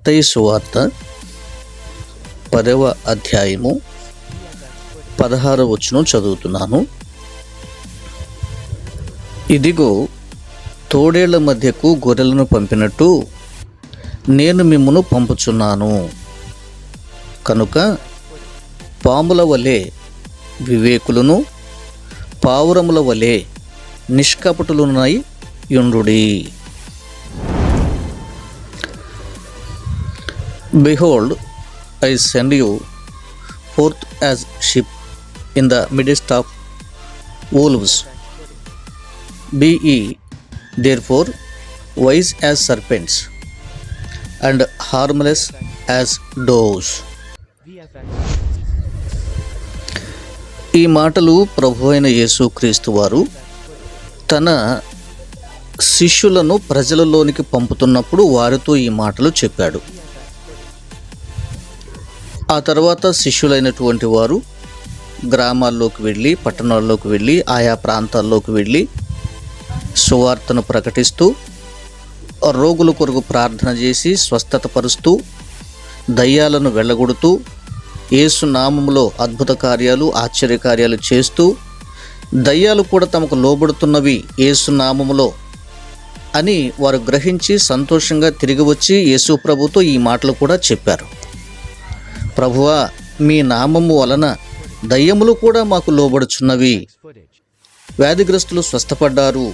మత్తయి సువార్త పదవ అధ్యాయము పదహార వచనం చదువుతున్నాను. ఇదిగో తోడేళ్ళ మధ్యకు గొర్రెలను పంపినట్టు నేను మిమ్మను పంపుచున్నాను. కనుక పాముల వలె వివేకులను పావురముల వలె నిష్కపటులునై యుండుడి Behold, I send you forth as sheep in the midst of wolves. Be ye therefore wise as serpents and harmless as doves. ఈ మాటలు ప్రభు అయిన యేసుక్రీస్తు వారు తన శిష్యులను ప్రజలలోనికి పంపుతున్నప్పుడు వారితో ఈ మాటలు చెప్పాడు ఆ తర్వాత శిష్యులైనటువంటి వారు గ్రామాల్లోకి వెళ్ళి పట్టణాల్లోకి వెళ్ళి ఆయా ప్రాంతాల్లోకి వెళ్ళి సువార్తను ప్రకటిస్తూ రోగుల కొరకు ప్రార్థన చేసి స్వస్థత పరుస్తూ దయ్యాలను వెళ్ళగొడుతూ ఏసునామంలో నామములో అద్భుత కార్యాలు ఆశ్చర్య కార్యాలు చేస్తూ దయ్యాలు కూడా తమకు లోబడుతున్నవి ఏసునామములో అని వారు గ్రహించి సంతోషంగా తిరిగి వచ్చి యేసు ప్రభుతో ఈ మాటలు కూడా చెప్పారు. ప్రభువా మీ నామము వలన దయ్యములు కూడా మాకు లోబడుచున్నవి. వ్యాధిగ్రస్తులు స్వస్థపడ్డారు.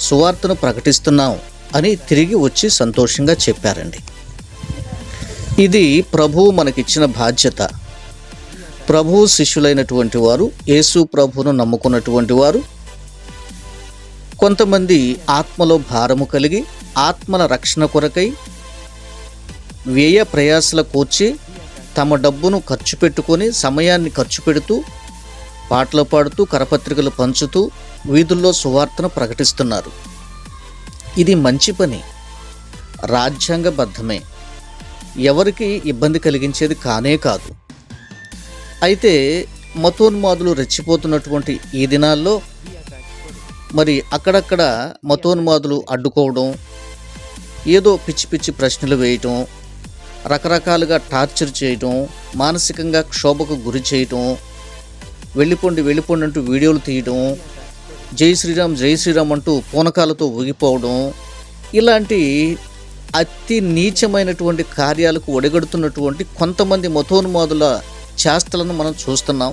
సువార్తను ప్రకటిస్తున్నాం అని తిరిగి వచ్చి సంతోషంగా చెప్పారండి. ఇది ప్రభువు మనకిచ్చిన బాధ్యత. ప్రభు శిష్యులైనటువంటి వారు యేసు ప్రభువును నమ్ముకున్నటువంటి వారు కొంతమంది ఆత్మలో భారము కలిగి ఆత్మల రక్షణ కొరకై వ్యయ ప్రయాసల కూర్చి తమ డబ్బును ఖర్చు పెట్టుకొని సమయాన్ని ఖర్చు పెడుతూ పాటలు పాడుతూ కరపత్రికలు పంచుతూ వీధుల్లో సువార్తను ప్రకటిస్తున్నారు. ఇది మంచి పని. రాజ్యాంగబద్ధమే. ఎవరికి ఇబ్బంది కలిగించేది కానే కాదు. అయితే మతోన్మాదులు రెచ్చిపోతున్నటువంటి ఈ దినాల్లో మరి అక్కడక్కడ మతోన్మాదులు అడ్డుకోవడం ఏదో పిచ్చి పిచ్చి ప్రశ్నలు వేయటం రకరకాలుగా టార్చర్ చేయటం మానసికంగా క్షోభకు గురి చేయటం వెళ్ళిపోండి వెళ్ళిపోండి అంటూ వీడియోలు తీయటం జై శ్రీరామ్ జై శ్రీరామ్ అంటూ పూనకాలతో ఊగిపోవడం ఇలాంటి అతి నీచమైనటువంటి కార్యాలకు ఒడగడుతున్నటువంటి కొంతమంది మతోన్మాదుల చేష్టలను మనం చూస్తున్నాం.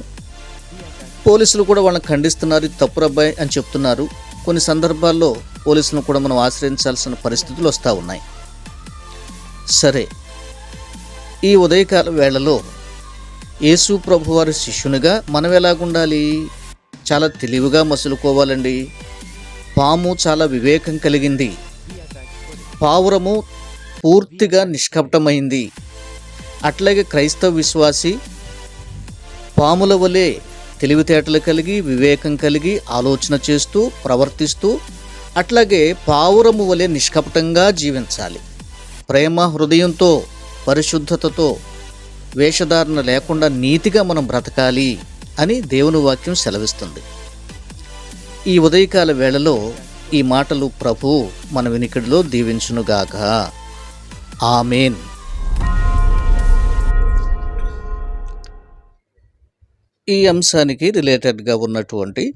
పోలీసులు కూడా వాళ్ళని ఖండిస్తున్నారు తప్పురబ్బాయి తప్పు రబ్బాయి అని చెప్తున్నారు. కొన్ని సందర్భాల్లో పోలీసులను కూడా మనం ఆశ్రయించాల్సిన పరిస్థితులు వస్తూ ఉన్నాయి. సరే ఈ ఉదయకాల వేళలో యేసు ప్రభువారి శిష్యునిగా మనం ఎలాగుండాలి చాలా తెలివిగా మసులుకోవాలండి. పాము చాలా వివేకం కలిగింది. పావురము పూర్తిగా నిష్కపటమైంది. అట్లాగే క్రైస్తవ విశ్వాసి పాముల వలె తెలివితేటలు కలిగి వివేకం కలిగి ఆలోచన చేస్తూ ప్రవర్తిస్తూ అట్లాగే పావురము వలె నిష్కపటంగా జీవించాలి. ప్రేమ హృదయంతో పరిశుద్ధతతో వేషధారణ లేకుండా నీతిగా మనం బ్రతకాలి అని దేవుని వాక్యం సెలవిస్తుంది. ఈ ఉదయకాల వేళలో ఈ మాటలు ప్రభు మన వినికిడిలో దీవించునుగాక. ఆమెన్. ఈ అంశానికి రిలేటెడ్గా ఉన్నటువంటి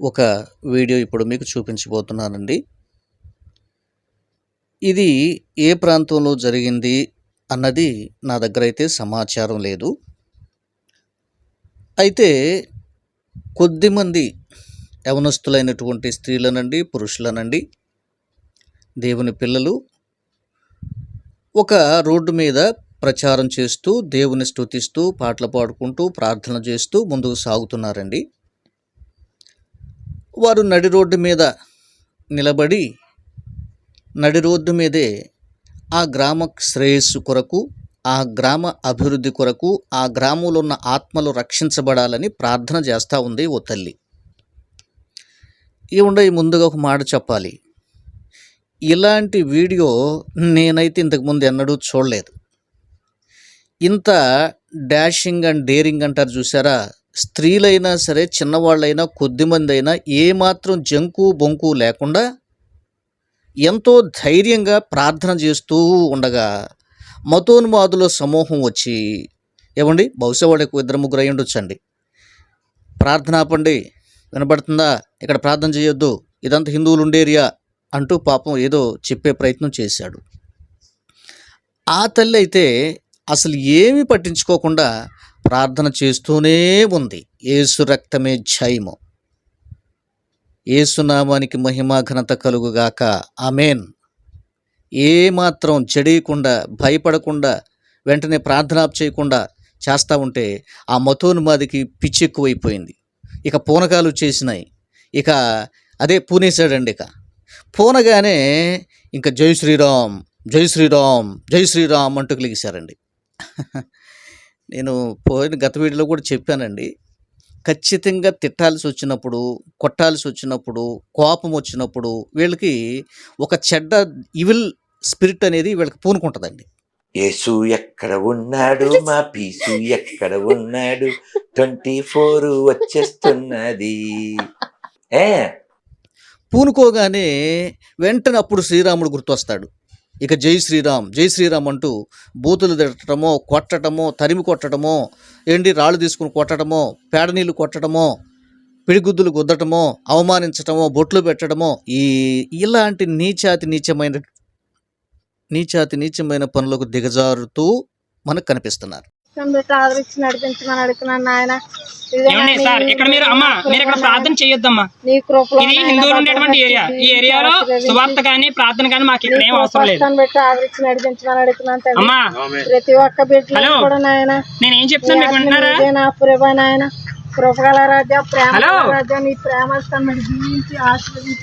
ఒక వీడియో ఇప్పుడు మీకు చూపించబోతున్నానండి. ఇది ఏ ప్రాంతంలో జరిగింది అన్నది నా దగ్గర అయితే సమాచారం లేదు. అయితే కొద్దిమంది యవనస్తులైనటువంటి స్త్రీలనండి పురుషులనండి దేవుని పిల్లలు ఒక రోడ్డు మీద ప్రచారం చేస్తూ దేవుని స్తుతిస్తూ పాటలు పాడుకుంటూ ప్రార్థన చేస్తూ ముందుకు సాగుతున్నారండి. వారు నడి రోడ్డు మీద నిలబడి నడి రోడ్డు మీదే ఆ గ్రామ శ్రేయస్సు కొరకు ఆ గ్రామ అభివృద్ధి కొరకు ఆ గ్రామంలో ఉన్న ఆత్మలు రక్షించబడాలని ప్రార్థన చేస్తూ ఉంది ఓ తల్లి. ఈ ముందుగా ఒక మాట చెప్పాలి. ఇలాంటి వీడియో నేనైతే ఇంతకుముందు ఎన్నడూ చూడలేదు. ఇంత డాషింగ్ అండ్ డేరింగ్ అంటారు చూసారా? స్త్రీలైనా సరే చిన్నవాళ్ళైనా కొద్దిమంది అయినా ఏమాత్రం జంకు బొంకు లేకుండా ఎంతో ధైర్యంగా ప్రార్థన చేస్తూ ఉండగా మతోన్మాదుల సమూహం వచ్చి ఏమండి? బహుశా వాడికి ఇద్దరు ముగ్గురు అయి ఉండొచ్చండి. ప్రార్థన ఆపండి. వినబడుతుందా? ఇక్కడ ప్రార్థన చేయొద్దు. ఇదంతా హిందువులు ఉండేరియా అంటూ పాపం ఏదో చెప్పే ప్రయత్నం చేశాడు. ఆ తల్లి అయితే అసలు ఏమీ పట్టించుకోకుండా ప్రార్థన చేస్తూనే ఉంది. ఏసు రక్తమే జయము ఏసునామానికి మహిమ ఘనత కలుగుగాక. ఆమెన్. ఏమాత్రం చెడియకుండా భయపడకుండా వెంటనే ప్రార్థన చేయకుండా చేస్తూ ఉంటే ఆ మతోన్మాదికి పిచ్చి ఎక్కువైపోయింది ఇక పూనకాలు చేసినాయి. ఇక అదే పూనేశాడండి ఇక. పూనగానే ఇంకా జై శ్రీరామ్ జై శ్రీరామ్ జై శ్రీరామ్ అంటూ కలిగేశారండి నేను పోయిన గత వీడియోలో కూడా చెప్పానండి. ఖచ్చితంగా తిట్టాల్సి వచ్చినప్పుడు కొట్టాల్సి వచ్చినప్పుడు కోపం వచ్చినప్పుడు వీళ్ళకి ఒక చెడ్డ ఇవిల్ స్పిరిట్ అనేది వీళ్ళకి పూనుకుంటుందండి. యేసు ఎక్కడ ఉన్నాడు? మా పీసు ఎక్కడ ఉన్నాడు? Twenty four వచ్చేస్తున్నది. ఏ? పూనుకోగానే వెంటనే అప్పుడు శ్రీరాముడు గుర్తొస్తాడు. ఇక జై శ్రీరామ్ జై శ్రీరామ్ అంటూ బూతులు తిట్టడమో కొట్టడమో తరిమి కొట్టడమో ఏంటి రాళ్ళు తీసుకుని కొట్టడమో పేడ నీళ్ళు కొట్టడమో పిడిగుద్దులు గుద్దటమో అవమానించటమో బొట్లు పెట్టడమో ఈ ఇలాంటి నీచాతి నీచమైన నీచాతి నీచమైన పనులకు దిగజారుతూ మనకు కనిపిస్తున్నారు. ఆదరించి నడిపించమని అడుగుతున్నాను నాయన. ఏమండి సార్ ఇక్కడ మీరు అమ్మా మీరు ఇక్కడ ప్రార్థన చేయొద్దమ్మా. నీ కృపలో ఇది హిందువులు ఉండేటువంటి ఏరియా. ఈ ఏరియాలో సువార్త కానీ ప్రార్థన కానీ మాకు ఇక్కడ ఏం అవసరం లేదు. బిడ్డ ఆదరించి నడిపించమని అడుగుతున్నాను తండ్రి అమ్మా. ప్రతి ఒక్క బిడ్డ హలో. కూడా నాయన నేను ఏం చెప్తాను మీకు నా నాయన. కృపగల రాజా ప్రేమ. రాజా నీ ప్రేమ ఆశీర్వదించి ఈ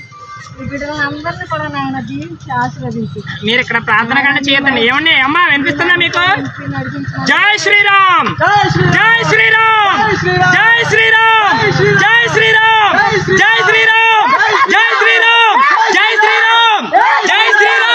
బిడ్డలందరినీ కూడా నాయన దీవించి ఆశీర్వదించి మీరు ఇక్కడ ప్రార్థన కానీ చేయొద్దండి ఏమండి అమ్మా వినిపిస్తుందా మీకు జై శ్రీరామ్ జై శ్రీరామ్ జై శ్రీరామ్ జై శ్రీరామ్ జై శ్రీరామ్ జై శ్రీరామ్ జై శ్రీరామ్ జై శ్రీరామ్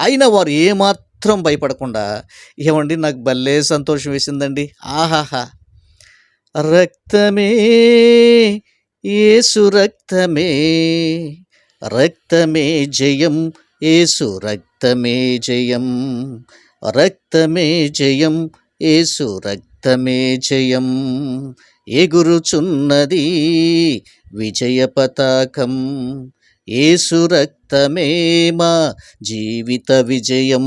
అయినా వారు ఏమాత్రం భయపడకుండా ఏమండి నాకు భలే సంతోషం వేసిందండి. ఆహాహా. రక్తమే ఏసు రక్తమే రక్తమే జయం ఏసు రక్తమే జయం రక్తమే జయం ఏసు రక్తమే జయం. ఎగురుచున్నది విజయ పతాకం ఏసు రక్తమేమా జీవిత విజయం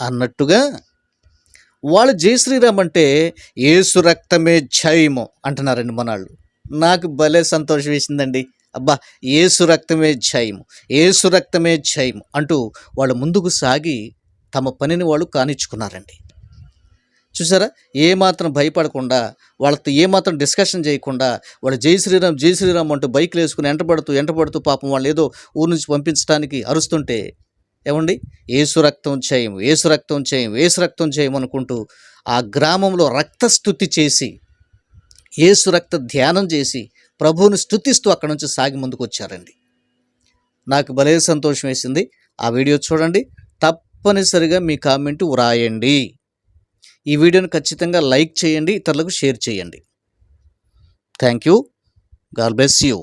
అన్నట్టుగా వాళ్ళు జై శ్రీరామ్ అంటే ఏసు రక్తమే జయము అంటున్నారండి మనాళ్ళు. నాకు భలే సంతోషం వేసిందండి. అబ్బా ఏసు రక్తమే జయము ఏసు రక్తమే జయము అంటూ వాళ్ళు ముందుకు సాగి తమ పనిని వాళ్ళు కానిచ్చుకున్నారండి. చూసారా? ఏమాత్రం భయపడకుండా వాళ్ళతో ఏమాత్రం డిస్కషన్ చేయకుండా వాళ్ళు జై శ్రీరామ్ జై శ్రీరామ్ అంటూ బైక్లు వేసుకుని ఎంటపడుతూ ఎంటపడుతూ పాపం వాళ్ళు ఏదో ఊరు నుంచి పంపించడానికి అరుస్తుంటే ఏమండి? ఏసు రక్తం చేయం ఏసు రక్తం చేయం ఏసు రక్తం చేయం అనుకుంటూ ఆ గ్రామంలో రక్తస్థుతి చేసి ఏసు రక్త ధ్యానం చేసి ప్రభువుని స్థుతిస్తూ అక్కడ నుంచి సాగి ముందుకు వచ్చారండి. నాకు భలే సంతోషం వేసింది. ఆ వీడియో చూడండి. తప్పనిసరిగా మీ కామెంట్ వ్రాయండి. ఈ వీడియోని ఖచ్చితంగా లైక్ చేయండి ఇతరులకు షేర్ చేయండి. Thank you God bless you